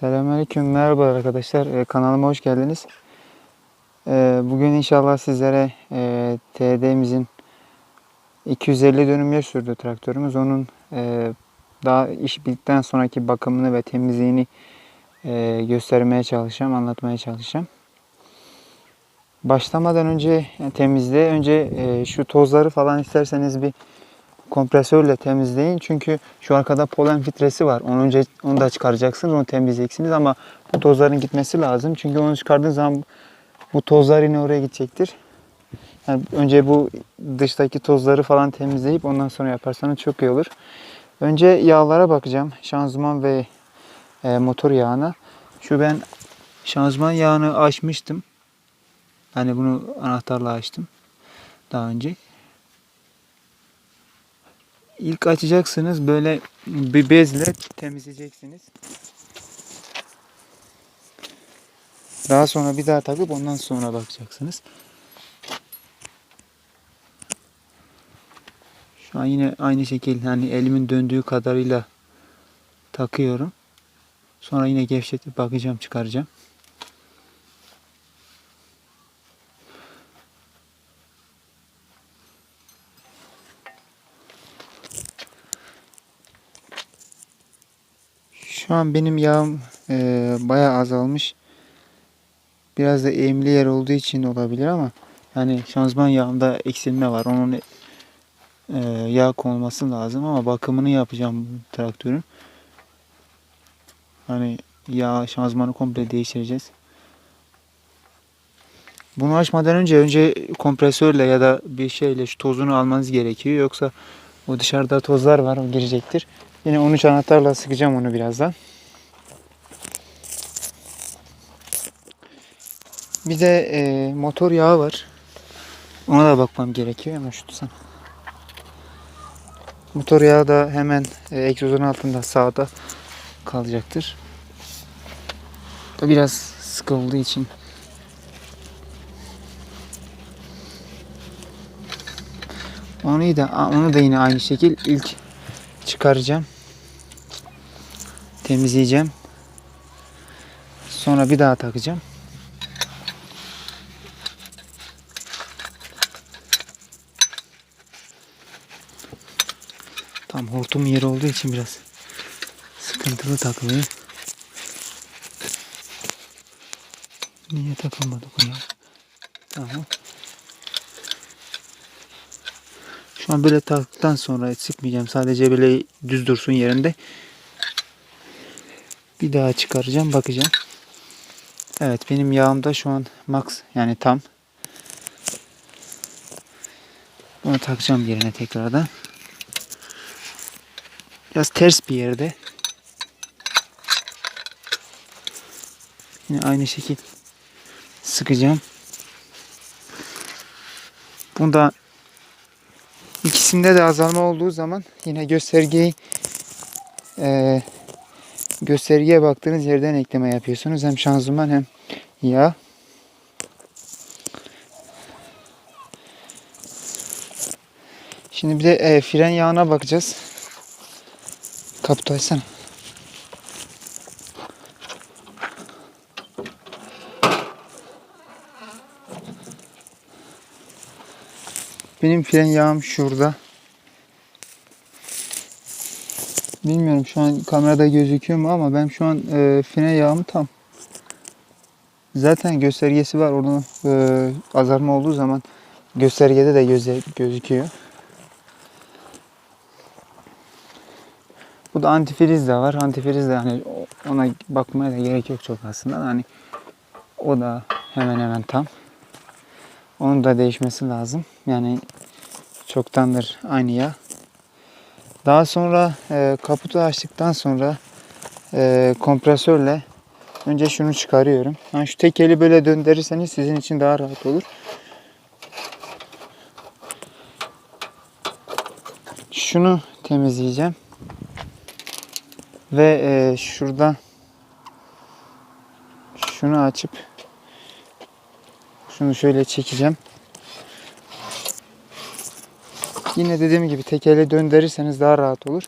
Selamünaleyküm, merhaba arkadaşlar. Ee, kanalıma hoş geldiniz. Ee, bugün inşallah sizlere e, TD'mizin 250 dönüm yer sürdü traktörümüz. Onun e, daha iş bittikten sonraki bakımını ve temizliğini e, göstermeye çalışacağım, anlatmaya çalışacağım. Başlamadan önce yani temizliğe önce e, şu tozları falan isterseniz bir kompresörle temizleyin. Çünkü şu arkada polen filtresi var. Onu önce onu da çıkaracaksınız, onu temizleyeceksiniz ama bu tozların gitmesi lazım. Çünkü onu çıkardığınız zaman bu tozlar yine oraya gidecektir. Yani önce bu dıştaki tozları falan temizleyip ondan sonra yaparsanız çok iyi olur. Önce yağlara bakacağım. Şanzıman ve e, motor yağına. Şu ben şanzıman yağını açmıştım. Hani bunu anahtarla açtım daha önce. İlk açacaksınız böyle bir bezle temizleyeceksiniz. Daha sonra bir daha takıp ondan sonra bakacaksınız. Şu an yine aynı şekilde hani elimin döndüğü kadarıyla takıyorum. Sonra yine gevşetip bakacağım çıkaracağım. Şu an benim yağım e, bayağı azalmış. Biraz da eğimli yer olduğu için olabilir ama yani şanzıman yağında eksilme var. Onun e, yağ konulması lazım ama bakımını yapacağım traktörün. Hani yağ şanzımanı komple değiştireceğiz. Bunu açmadan önce önce kompresörle ya da bir şeyle şu tozunu almanız gerekiyor. Yoksa o dışarıda tozlar var o girecektir. Yine 13 anahtarla sıkacağım onu birazdan. Bir de e, motor yağı var. Ona da bakmam gerekiyor ama şu tutsana. Motor yağı da hemen e, egzozun altında sağda kalacaktır. Da biraz sıkı olduğu için onu da onu da yine aynı şekil ilk çıkaracağım. Temizleyeceğim. Sonra bir daha takacağım. Tam hortum yeri olduğu için biraz sıkıntılı takılıyor. Niye takılmadı bu ya? Tamam. Şu an böyle taktıktan sonra sıkmayacağım. Sadece böyle düz dursun yerinde. Bir daha çıkaracağım bakacağım. Evet benim yağımda şu an max yani tam. Bunu takacağım yerine tekrardan. Biraz ters bir yerde. Yine aynı şekil sıkacağım. Bunda ikisinde de azalma olduğu zaman yine göstergeyi e, göstergeye baktığınız yerden ekleme yapıyorsunuz. Hem şanzıman hem yağ. Şimdi bir de e, fren yağına bakacağız. Kaputu açsana. Benim fren yağım şurada. Bilmiyorum şu an kamerada gözüküyor mu ama ben şu an e, fren yağımı tam. Zaten göstergesi var. Orada e, azalma olduğu zaman göstergede de göze, gözüküyor. Bu da antifriz de var. Antifriz de hani ona bakmaya da gerek yok çok aslında. Hani o da hemen hemen tam. Onun da değişmesi lazım. Yani çoktandır aynı yağ. Daha sonra e, kaputu açtıktan sonra e, kompresörle önce şunu çıkarıyorum. Yani şu tekeli böyle döndürürseniz sizin için daha rahat olur. Şunu temizleyeceğim. Ve e, şurada şunu açıp şunu şöyle çekeceğim. Yine dediğim gibi tekele döndürürseniz daha rahat olur.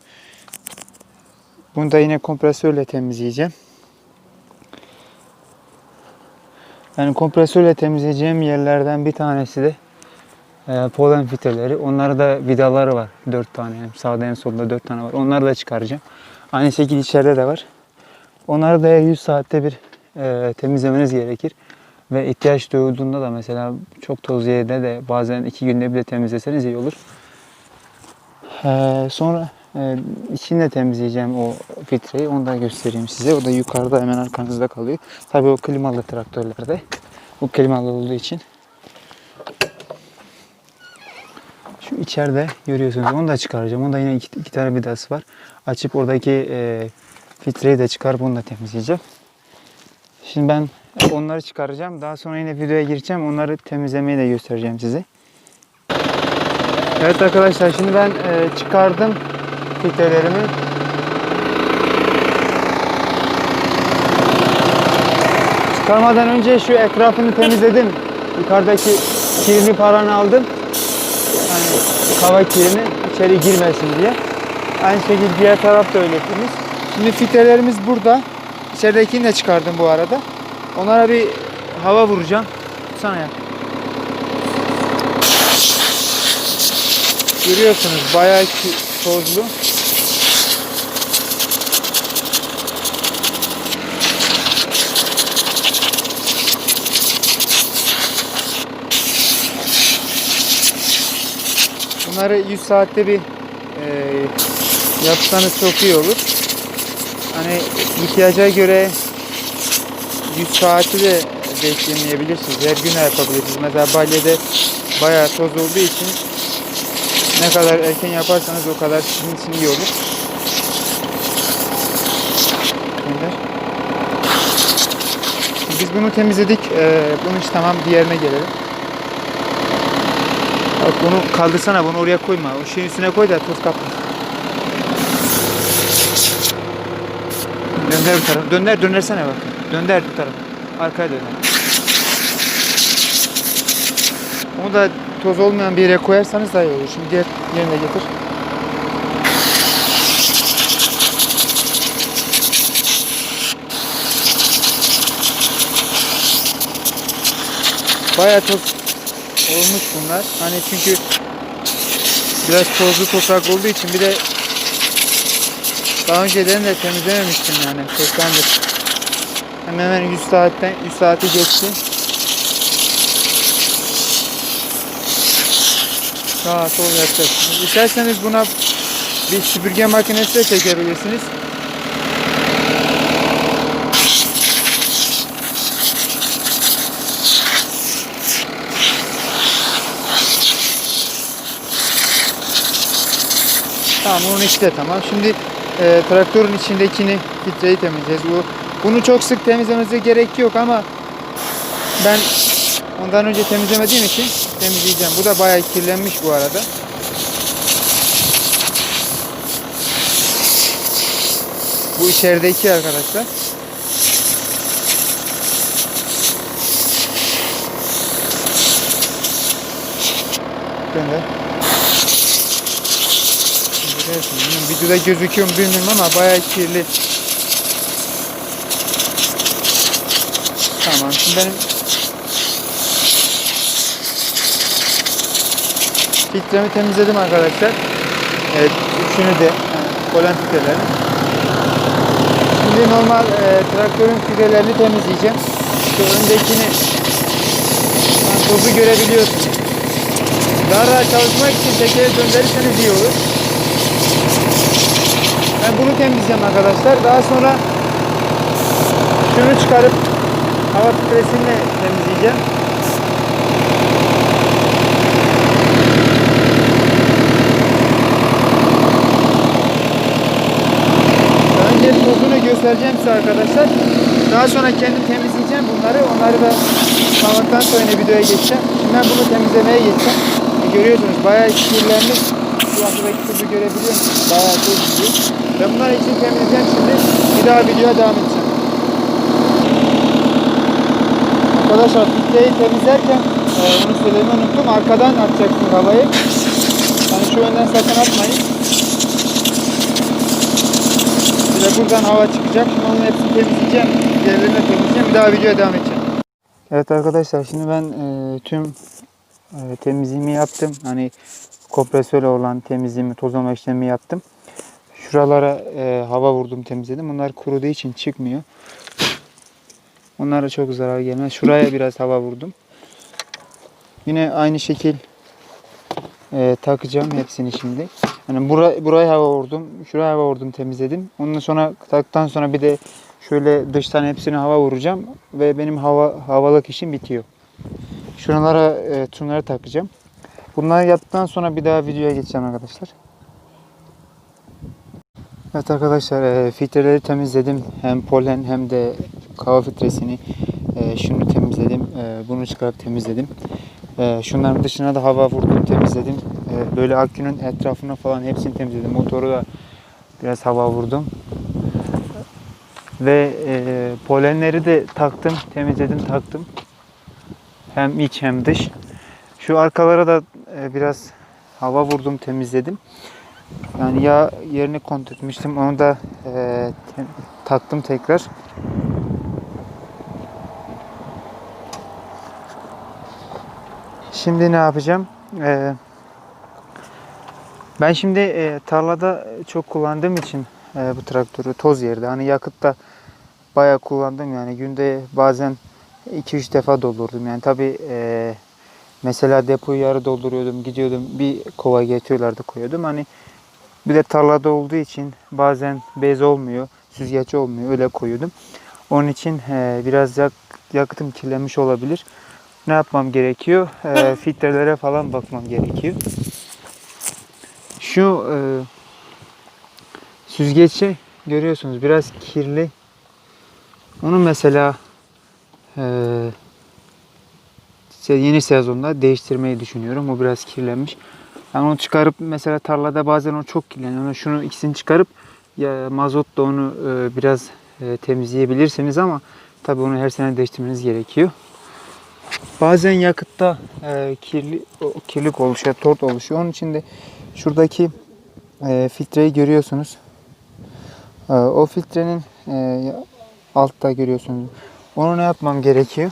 Bunu da yine kompresörle temizleyeceğim. Yani kompresörle temizleyeceğim yerlerden bir tanesi de e, polen filtreleri. Onlarda da vidaları var. 4 tane. Yani sağda en solda 4 tane var. Onları da çıkaracağım. Aynı şekilde içeride de var. Onları da 100 saatte bir e, temizlemeniz gerekir. Ve ihtiyaç duyulduğunda da mesela çok toz yerde de bazen iki günde bile temizleseniz iyi olur. Ee, sonra e, içini de temizleyeceğim o filtreyi. Onu da göstereyim size. O da yukarıda hemen arkanızda kalıyor. Tabii o klimalı traktörlerde. Bu klimalı olduğu için. Şu içeride görüyorsunuz. Onu da çıkaracağım. Onda yine iki, iki tane vidası var. Açıp oradaki e, filtreyi de çıkarıp onu da temizleyeceğim. Şimdi ben onları çıkaracağım. Daha sonra yine videoya gireceğim. Onları temizlemeyi de göstereceğim size. Evet arkadaşlar şimdi ben e, çıkardım filtrelerimi. Çıkarmadan önce şu etrafını temizledim. Yukarıdaki kirli paranı aldım. Hani hava kirli içeri girmesin diye. Aynı şekilde diğer taraf da öyle temiz. Şimdi filtrelerimiz burada. İçeridekini de çıkardım bu arada. Onlara bir hava vuracağım. Sana ya. Görüyorsunuz bayağı tozlu. Bunları 100 saatte bir e, yapsanız çok iyi olur. Hani ihtiyaca göre 100 saati de beklemeyebilirsiniz. Her gün yapabilirsiniz. Mesela balyede bayağı toz olduğu için ne kadar erken yaparsanız o kadar sizin için iyi olur. Biz bunu temizledik. Ee, bunun iş tamam diğerine gelelim. Bak bunu kaldırsana bunu oraya koyma. O şeyin üstüne koy da toz kapmasın. Dönder bu tarafa. Dönder dönersene bak. Dönder bu tarafa. Arkaya döner. Onu da toz olmayan bir yere koyarsanız daha iyi olur. Şimdi diğer yerine getir. Bayağı toz olmuş bunlar. Hani çünkü biraz tozlu toprak olduğu için bir de daha önceden de temizlememiştim yani. Çoktandır. Hemen hemen 100 saatten 100 saati geçti. Sağa sol yapacaksınız. İsterseniz buna bir süpürge makinesi de çekebilirsiniz. Tamam onun içi de tamam. Şimdi e, traktörün içindekini filtreyi temizleyeceğiz. Bu, bunu çok sık temizlemenize gerek yok ama ben ondan önce temizlemediğim için temizleyeceğim. Bu da bayağı kirlenmiş bu arada. Bu içerideki arkadaşlar. Görüyorsun, bilmiyorum, videoda gözüküyor mu bilmiyorum ama bayağı kirli. Tamam şimdi benim filtremi temizledim arkadaşlar. Evet üçünü de polen filtrelerini. Şimdi normal e, traktörün filtrelerini temizleyeceğim. Şu öndekini tozu görebiliyorsunuz. Daha rahat çalışmak için tekeri döndürürseniz iyi olur. Ben bunu temizleyeceğim arkadaşlar. Daha sonra şunu çıkarıp hava filtresini temizleyeceğim. Önce tozunu göstereceğim size arkadaşlar. Daha sonra kendim temizleyeceğim bunları. Onları da tamamladıktan sonra videoya geçeceğim. Şimdi ben bunu temizlemeye geçeceğim. E, görüyorsunuz bayağı kirlenmiş. Şu arkadaki tozu görebiliyor musunuz? Bayağı gidiyor. Ben bunları için temizleyeceğim şimdi. Bir daha videoya devam edeceğim. Arkadaşlar filtreyi temizlerken e, onu söylemeyi unuttum. Arkadan atacaksınız havayı. Yani şu önden sakın atmayın. De buradan hava çıkacak. Şimdi onun hepsini temizleyeceğim. Diğerlerini de temizleyeceğim. Bir daha videoya devam edeceğim. Evet arkadaşlar şimdi ben e, tüm e, temizliğimi yaptım. Hani kompresörle olan temizliğimi, tozlama işlemi yaptım. Şuralara e, hava vurdum temizledim. Bunlar kuruduğu için çıkmıyor. Onlara çok zarar gelmez. Şuraya biraz hava vurdum. Yine aynı şekil e, takacağım hepsini şimdi. Hani buraya, buraya hava vurdum. Şuraya hava vurdum temizledim. Ondan sonra taktıktan sonra bir de şöyle dıştan hepsine hava vuracağım. Ve benim hava havalık işim bitiyor. Şuralara e, tümleri takacağım. Bunları yaptıktan sonra bir daha videoya geçeceğim arkadaşlar. Evet arkadaşlar e, filtreleri temizledim. Hem polen hem de hava filtresini e, şunu temizledim. E, bunu çıkarıp temizledim. E, şunların dışına da hava vurdum temizledim. Böyle akünün etrafına falan hepsini temizledim. Motoru da biraz hava vurdum. Ve e, polenleri de taktım, temizledim, taktım. Hem iç hem dış. Şu arkalara da e, biraz hava vurdum, temizledim. Yani yağ yerini kontrol etmiştim. Onu da e, te- taktım tekrar. Şimdi ne yapacağım? E, ben şimdi e, tarlada çok kullandığım için e, bu traktörü toz yerde. Hani yakıt da bayağı kullandım yani günde bazen 2-3 defa doldurdum. Yani tabii e, mesela depoyu yarı dolduruyordum, gidiyordum bir kova getiriyorlardı koyuyordum. Hani bir de tarlada olduğu için bazen bez olmuyor, süzgeç olmuyor öyle koyuyordum. Onun için e, biraz yak, yakıtım kirlenmiş olabilir. Ne yapmam gerekiyor? E, filtrelere falan bakmam gerekiyor. Şu e, süzgeci görüyorsunuz biraz kirli. Onu mesela e, yeni sezonda değiştirmeyi düşünüyorum. O biraz kirlenmiş. Yani onu çıkarıp mesela tarlada bazen o çok kirleniyor. Onu şunu ikisini çıkarıp ya mazotla onu e, biraz e, temizleyebilirsiniz ama tabii onu her sene değiştirmeniz gerekiyor. Bazen yakıtta e, kirli o kirlilik oluşuyor, tort oluşuyor. Onun için de şuradaki e, filtreyi görüyorsunuz. E, o filtrenin e, altta görüyorsunuz. Onu ne yapmam gerekiyor?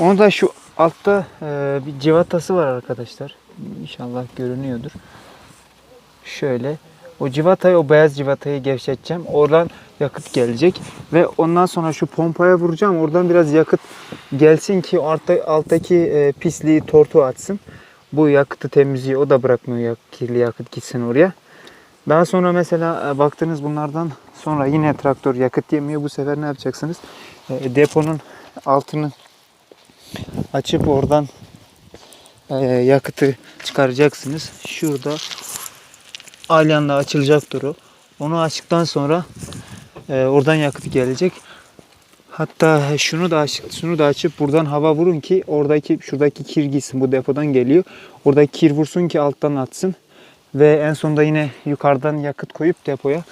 Onu da şu altta e, bir civatası var arkadaşlar. İnşallah görünüyordur. Şöyle. O civatayı, o beyaz civatayı gevşeteceğim. Oradan yakıt gelecek. Ve ondan sonra şu pompaya vuracağım. Oradan biraz yakıt gelsin ki altta, alttaki e, pisliği, tortu atsın. Bu yakıtı temizliyor. O da bırakmıyor yak, kirli yakıt gitsin oraya. Daha sonra mesela e, baktınız bunlardan sonra yine traktör yakıt yemiyor. Bu sefer ne yapacaksınız? E, deponun altını açıp oradan e, yakıtı çıkaracaksınız. Şurada alyanla açılacaktır o. Onu açtıktan sonra e, oradan yakıt gelecek. Hatta şunu da açıp şunu da açıp buradan hava vurun ki oradaki şuradaki kir gitsin. Bu depodan geliyor. Oradaki kir vursun ki alttan atsın. Ve en sonunda yine yukarıdan yakıt koyup depoya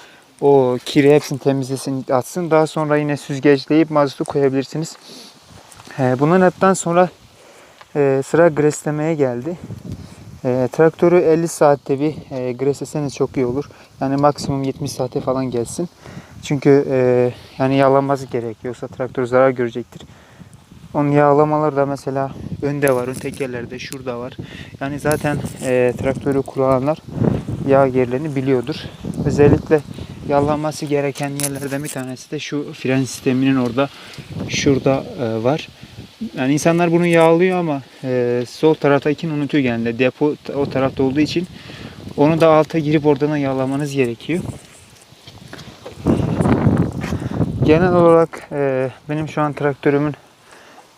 o kiri hepsini temizlesin atsın. Daha sonra yine süzgeçleyip mazotu koyabilirsiniz. Bunların hepten sonra e, sıra greslemeye geldi. E, traktörü 50 saatte bir e, gresleseniz çok iyi olur. Yani maksimum 70 saate falan gelsin. Çünkü e, yani yağlanması gerekiyor. Yoksa traktör zarar görecektir. Onun yağlamaları da mesela önde var, ön tekerlerde, şurada var. Yani zaten e, traktörü kullananlar yağ yerlerini biliyordur. Özellikle yağlanması gereken yerlerden bir tanesi de şu fren sisteminin orada, şurada e, var. Yani insanlar bunu yağlıyor ama e, sol taraftakini unutuyor genelde. Depo o tarafta olduğu için onu da alta girip oradan yağlamanız gerekiyor. Genel olarak e, benim şu an traktörümün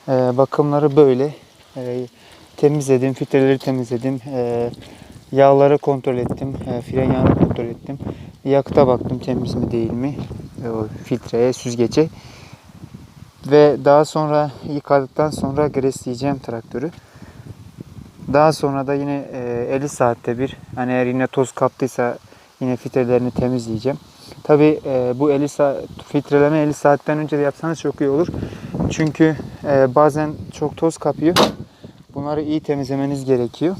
e, bakımları böyle. E, temizledim, filtreleri temizledim. E, yağları kontrol ettim. E, fren yağını kontrol ettim. Yakıta baktım temiz mi değil mi? E, o filtreye, süzgece. Ve daha sonra yıkadıktan sonra gresleyeceğim traktörü. Daha sonra da yine e, 50 saatte bir hani eğer yine toz kaptıysa yine filtrelerini temizleyeceğim. Tabi bu 50 saat, filtreleme 50 saatten önce de yapsanız çok iyi olur. Çünkü e, bazen çok toz kapıyor. Bunları iyi temizlemeniz gerekiyor.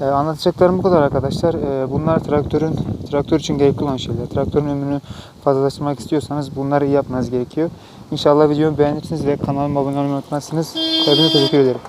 E, anlatacaklarım bu kadar arkadaşlar. E, bunlar traktörün traktör için gerekli olan şeyler. Traktörün ömrünü fazlalaştırmak istiyorsanız bunları iyi yapmanız gerekiyor. İnşallah videomu beğenirsiniz ve kanalıma abone olmayı unutmazsınız. Hepinize teşekkür ederim.